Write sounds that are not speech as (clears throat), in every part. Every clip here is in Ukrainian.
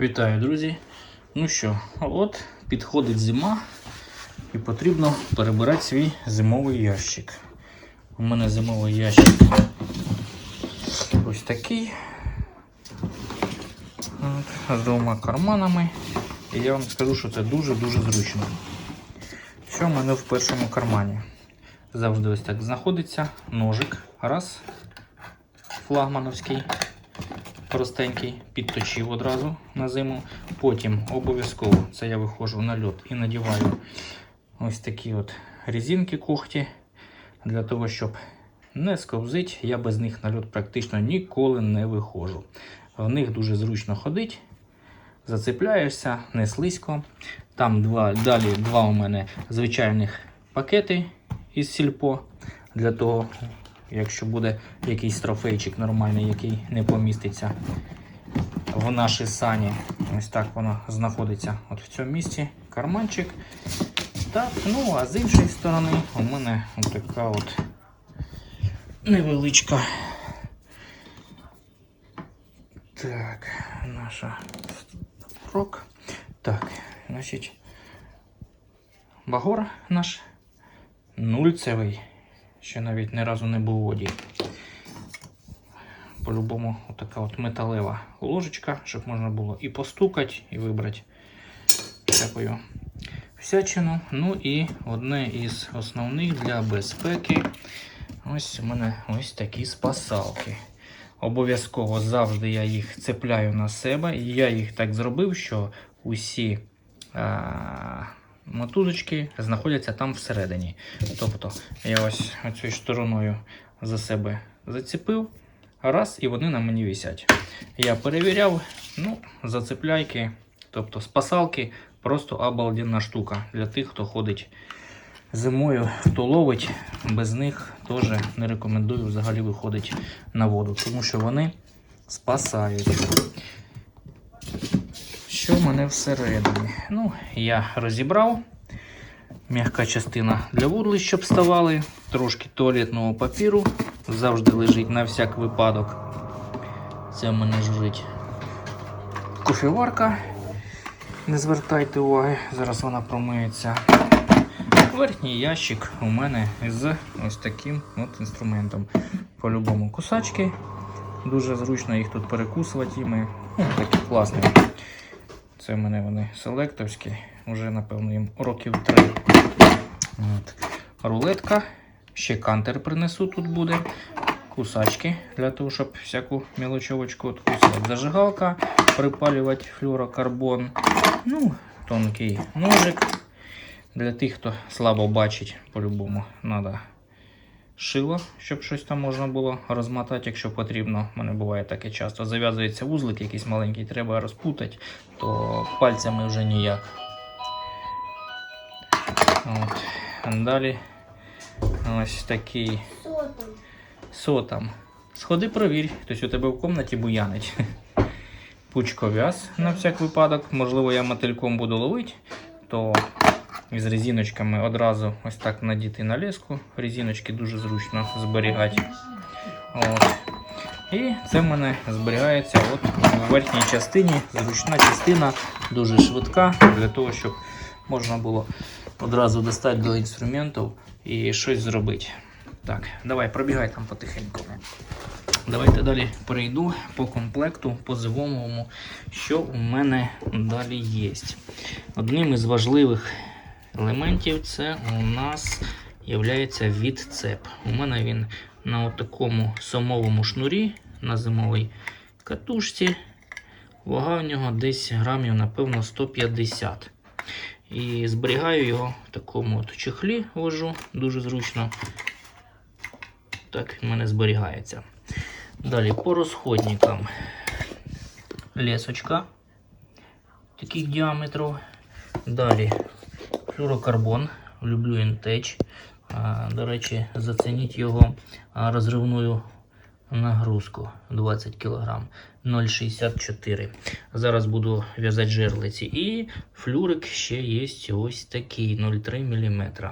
Вітаю, друзі! Ну що, от підходить зима і потрібно перебирати свій зимовий ящик. У мене зимовий ящик ось такий. От, з двома карманами. І я вам скажу, що це дуже-дуже зручно. Що в мене в першому кармані? Завжди ось так знаходиться ножик. Раз. Флагмановський простенький, підточив одразу на зиму. Потім обов'язково це я виходжу на льот і надіваю ось такі от резинки когті для того, щоб не сковзить. Я без них на льот практично ніколи не виходжу. В них дуже зручно ходить. Зацепляєшся, не слизько. Там два, далі два у мене звичайних пакети із сільпо для того, якщо буде якийсь трофейчик нормальний, який не поміститься в наші сані. Ось так воно знаходиться от в цьому місці. Карманчик. Так, ну а з іншої сторони у мене така от невеличка. Так, наша рок. Так, значить, багор наш нульцевий. Ще навіть ні разу не був у воді. По-любому така от металева ложечка, щоб можна було і постукати, і вибрати всякою всячину. Ну і одне із основних для безпеки. Ось у мене ось такі спасалки. Обов'язково завжди я їх цепляю на себе. І я їх так зробив, що усі а, мотузочки знаходяться там всередині. Тобто я ось цією стороною за себе зацепив, раз, і вони на мені висять. Я перевіряв, ну, зацепляйки, тобто спасалки, просто обалденна штука для тих, хто ходить зимою, хто ловить. Без них теж не рекомендую взагалі виходити на воду, тому що вони спасають. Мене всередині? Ну, я розібрав. М'яка частина для вудлищ, щоб вставали. Трошки туалетного папіру. Завжди лежить на всяк випадок. Це в мене лежить кофеварка. Не звертайте уваги, зараз вона промиється. Верхній ящик у мене з ось таким от інструментом. По-любому кусачки. Дуже зручно їх тут перекусувати. Іми. Ну, такі класні. Це в мене вони селектовські, вже, напевно, їм років три. От. Рулетка. Ще кантер принесу тут буде. Кусачки для того, щоб всяку мілочовочку откусувати. Зажигалка, припалювати флюрокарбон. Ну, тонкий ножик. Для тих, хто слабо бачить, по-любому треба шило, щоб щось там можна було розмотати, якщо потрібно. У мене буває таке часто. Зав'язується вузлик якийсь маленький, треба розпутати, то пальцями вже ніяк. От. Далі ось такий Сотом. сотам. Сходи провір, хтось у тебе в кімнаті буянить. Пучковяз на всяк випадок. Можливо, я мотильком буду ловити, то із резиночками одразу ось так надіти на леску. Резиночки дуже зручно зберігати. От. І це в мене зберігається от у верхній частині. Зручна частина, дуже швидка, для того, щоб можна було одразу достати до інструментів і щось зробити. Так, давай, пробігай там потихеньку. Давайте далі перейду по комплекту, по зимовому, що у мене далі є. Одним із важливих елементів це у нас є відцеп. У мене він на такому самовому шнурі на зимовій катушці. Вага в нього десь грамів, напевно, 150. І зберігаю його в такому от чехлі вожу, дуже зручно. Так, в мене зберігається. Далі по розходникам. Лесочка таких діаметрів. Далі флюрокарбон. Люблю інтеч. До речі, зацініть його розривною нагрузку 20 кг 0,64. Зараз буду в'язати жерлиці. І флюрик ще є ось такий 0,3 мм.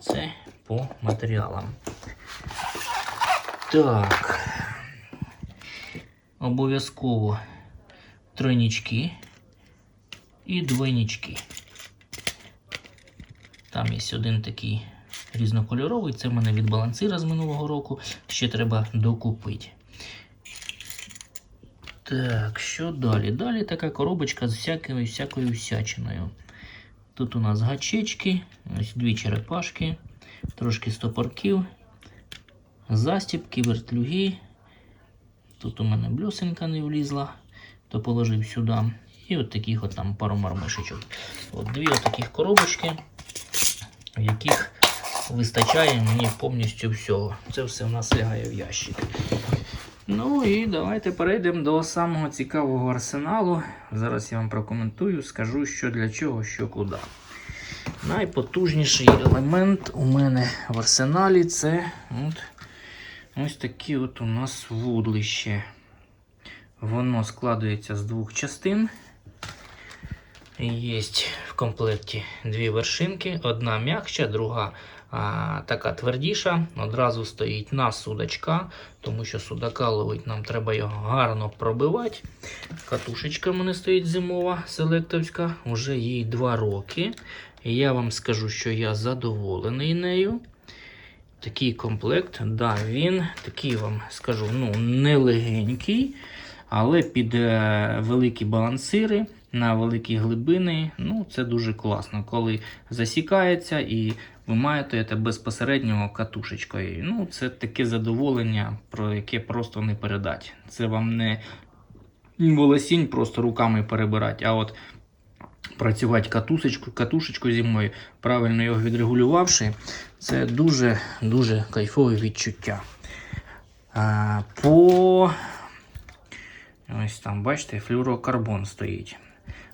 Це по матеріалам. Так. Обов'язково тройнички і двойнички. Там є один такий різнокольоровий, це в мене від балансира з минулого року. Ще треба докупити. Так, що далі? Далі така коробочка з всякою всякою всячиною. Тут у нас гачечки, ось дві черепашки, трошки стопорків, застіпки, вертлюги. Тут у мене блюсинка не влізла, то положив сюди. І от таких от там пару мармишечок. От дві от таких коробочки, яких вистачає мені повністю всього. Це все в нас лягає в ящик. Ну і давайте перейдемо до самого цікавого арсеналу. Зараз я вам прокоментую, скажу, що для чого, що куди. Найпотужніший елемент у мене в арсеналі це от, ось такі от у нас вудлище. Воно складається з двох частин. Є в комплекті дві вершинки, одна м'якша, друга а, така твердіша. Одразу стоїть на судачка, тому що судака ловить, нам треба його гарно пробивати. Катушечка в мене стоїть зимова, селектовська, вже їй 2 роки. І я вам скажу, що я задоволений нею. Такий комплект, да, він такий вам скажу, ну, не легенький, але під е, великі балансири на великі глибини, ну, це дуже класно, коли засікається і ви маєте безпосередньо катушечкою. Ну, це таке задоволення, про яке просто не передати. Це вам не волосінь просто руками перебирати, а от працювати катушечку, катушечкою зимою, правильно його відрегулювавши, це дуже-дуже кайфове відчуття. А, по ось там, бачите, флюрокарбон стоїть.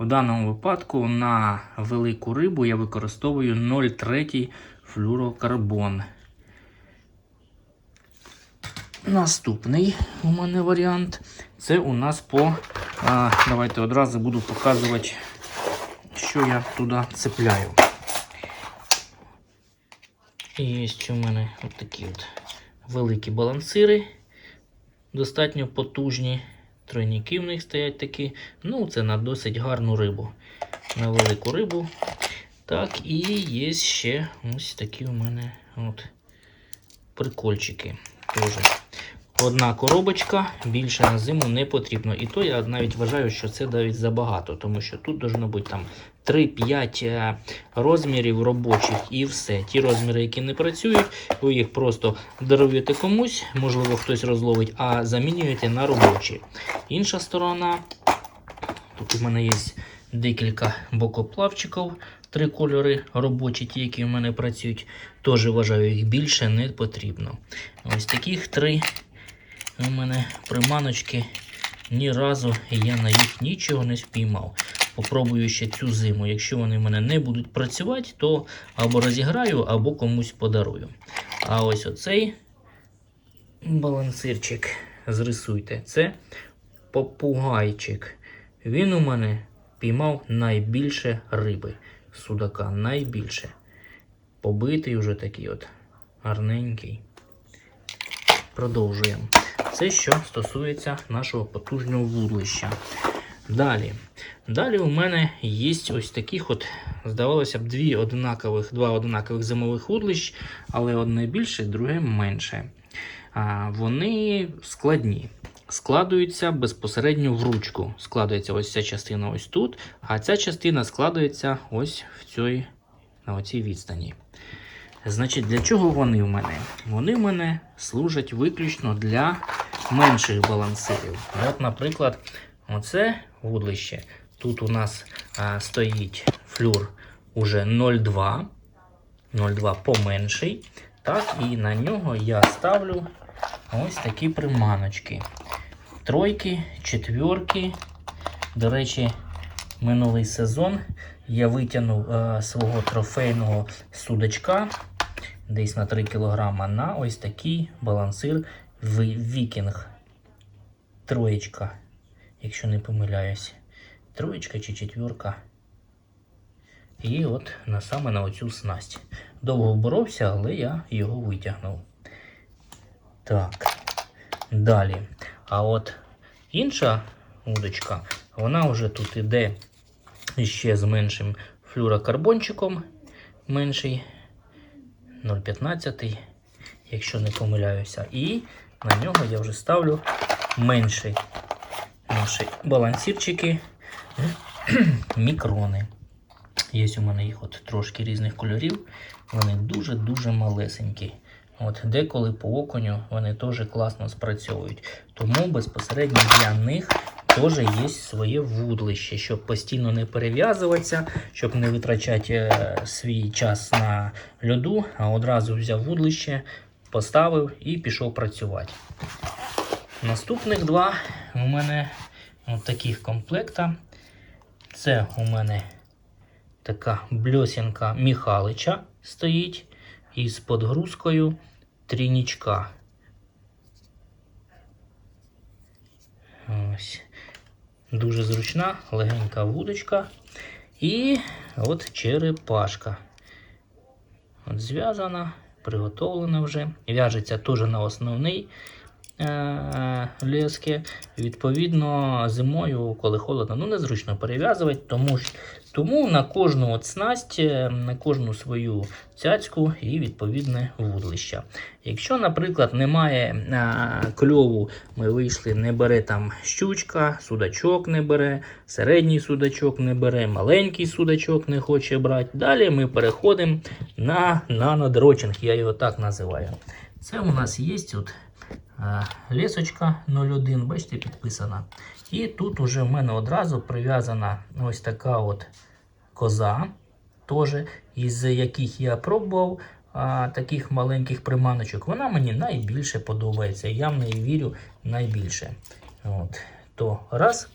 В даному випадку на велику рибу я використовую 0,3 флюрокарбон. Наступний у мене варіант це у нас по. А, давайте одразу буду показувати, що я туди цепляю. І ще у мене от такі от великі балансири, достатньо потужні. Тройники в них стоять такі. Ну, це на досить гарну рибу. На велику рибу. Так, і є ще ось такі у мене от прикольчики. Тоже. Одна коробочка, більше на зиму не потрібно. І то я навіть вважаю, що це навіть забагато, тому що тут должно бути там 3-5 е, розмірів робочих і все. Ті розміри, які не працюють, ви їх просто даруєте комусь, можливо, хтось розловить, а замінюєте на робочі. Інша сторона, тут у мене є декілька бокоплавчиків, три кольори робочі, ті, які в мене працюють. Теж вважаю, їх більше не потрібно. Ось таких три у мене приманочки. Ні разу я на їх нічого не спіймав. Попробую ще цю зиму. Якщо вони в мене не будуть працювати, то або розіграю, або комусь подарую. А ось оцей балансирчик, зрисуйте, це попугайчик. Він у мене піймав найбільше риби. Судака найбільше. Побитий уже такий от гарненький. Продовжуємо. Це що стосується нашого потужного вудлища. Далі. Далі у мене є ось таких от, здавалося б, дві однакових, два однакових зимових вудлищ, але одне більше, друге менше. А, Вони складні. Складуються безпосередньо в ручку. Складається ось ця частина ось тут, а ця частина складається ось в цій, на оцій відстані. Значить, для чого вони в мене? Вони в мене служать виключно для менших балансирів. От, наприклад, оце вудлище. Тут у нас а, стоїть флюр уже 0,2, 0,2 поменший. Так, і на нього я ставлю ось такі приманочки. Тройки, четвірки. До речі, минулий сезон я витягнув е, свого трофейного судачка десь на 3 кг на ось такий балансир Вікінг. Троєчка, якщо не помиляюсь. Троєчка чи четвірка. І от на саме на оцю снасть. Довго боровся, але я його витягнув. Так. Далі. А от інша удочка, Вона вже тут іде ще з меншим флюрокарбончиком. Менший 0,15, якщо не помиляюся. І на нього я вже ставлю менший наші балансірчики (clears throat) мікрони. Є у мене їх от трошки різних кольорів. Вони дуже-дуже малесенькі. От Деколи по оконю вони теж класно спрацьовують. Тому безпосередньо для них теж є своє вудлище, щоб постійно не перев'язуватися, щоб не витрачати е, свій час на льоду, а одразу взяв вудлище, поставив і пішов працювати. Наступних два у мене от таких комплекта. Це у мене така бльосінка Міхалича стоїть із подгрузкою трінічка. Ось. Дуже зручна, легенька вудочка. І от черепашка. От зв'язана, приготовлена вже. В'яжеться теж на основний е-. Відповідно, зимою, коли холодно, ну незручно перев'язувати, тому, ж- тому на кожну от снасть, е, на кожну свою цяцьку і відповідне вудлище. Якщо, наприклад, немає е, кльову, ми вийшли, не бере там щучка, судачок не бере, середній судачок не бере, маленький судачок не хоче брати. Далі ми переходимо на нанодрочинг, я його так називаю. Це у нас є от Е, Лесочка 01, бачите, підписана. І тут уже в мене одразу прив'язана ось така от коза, теж, із яких я пробував а, таких маленьких приманочок. Вона мені найбільше подобається. Я в неї вірю найбільше. От. То раз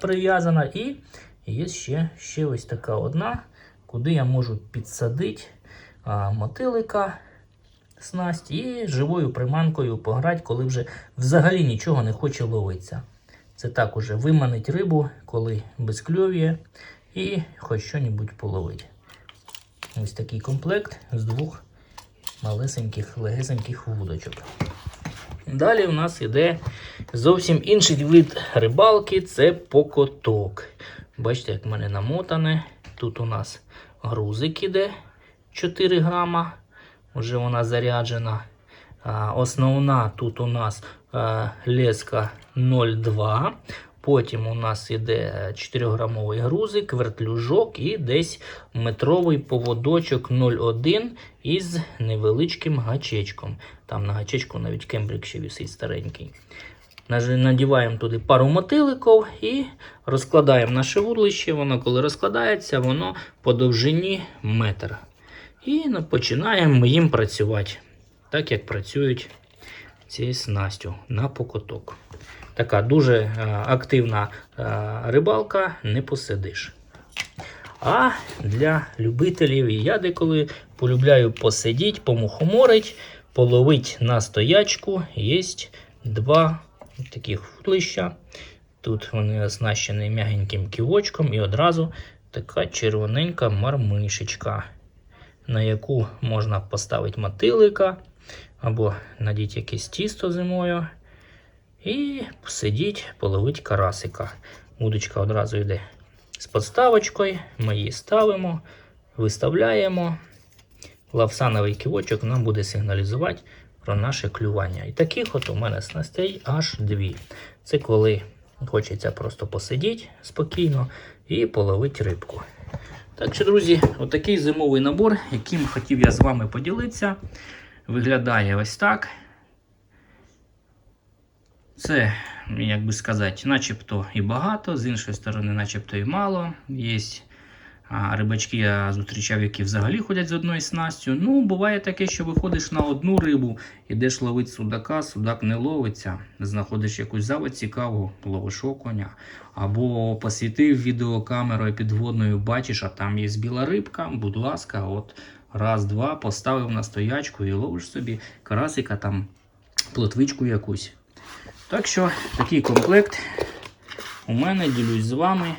прив'язана, і є ще, ще ось така одна, куди я можу підсадити а, мотилика снасть і живою приманкою пограти, коли вже взагалі нічого не хоче ловитися. Це так уже виманить рибу, коли безкльов'є, і хоч що-небудь половить. Ось такий комплект з двох малесеньких, легесеньких вудочок. Далі у нас іде зовсім інший вид рибалки це покоток. Бачите, як в мене намотане. Тут у нас грузик іде 4 грама. Вже вона заряджена. Основна тут у нас леска 0,2. Потім у нас іде 4-грамовий грузик, вертлюжок і десь метровий поводочок 0,1 із невеличким гачечком. Там на гачечку навіть кембрик ще висить старенький. Надіваємо туди пару мотиликів і розкладаємо наше вудлище. Воно коли розкладається, воно по довжині метр. І ну, починаємо їм працювати, так як працюють цією снастю на покоток. Така дуже е, активна е, рибалка, не посидиш. А для любителів, я деколи полюбляю посидіти, помухоморить, половить на стоячку. Є два таких вудлища. Тут вони оснащені м'ягеньким ківочком і одразу така червоненька мармишечка на яку можна поставити мотилика або надіти якесь тісто зимою. І посидіть, половити карасика. Удочка одразу йде з подставочкою. Ми її ставимо, виставляємо. Лавсановий ківочок нам буде сигналізувати про наше клювання. І таких от у мене снастей аж дві. Це коли хочеться просто посидіти спокійно і половити рибку. Так що, друзі, отакий зимовий набор, яким хотів я з вами поділитися, виглядає ось так. Це, як би сказати, начебто і багато, з іншої сторони, начебто і мало. Є рибачки, я зустрічав, які взагалі ходять з одною снастю. Ну, буває таке, що виходиш на одну рибу, ідеш ловити судака, судак не ловиться, знаходиш якусь заводь цікаву, ловиш окуня. Або посвітив відеокамерою підводною, бачиш, а там є біла рибка, будь ласка, от раз-два, поставив на стоячку і ловиш собі карасика, там плотвичку якусь. Так що такий комплект у мене ділюсь з вами.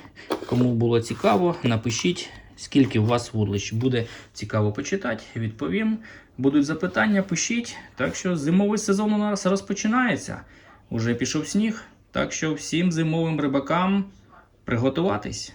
Кому було цікаво, напишіть, скільки у вас вудлищ. Буде цікаво почитати, відповім. Будуть запитання, пишіть. Так що зимовий сезон у нас розпочинається. Уже пішов сніг. Так що всім зимовим рибакам приготуватись.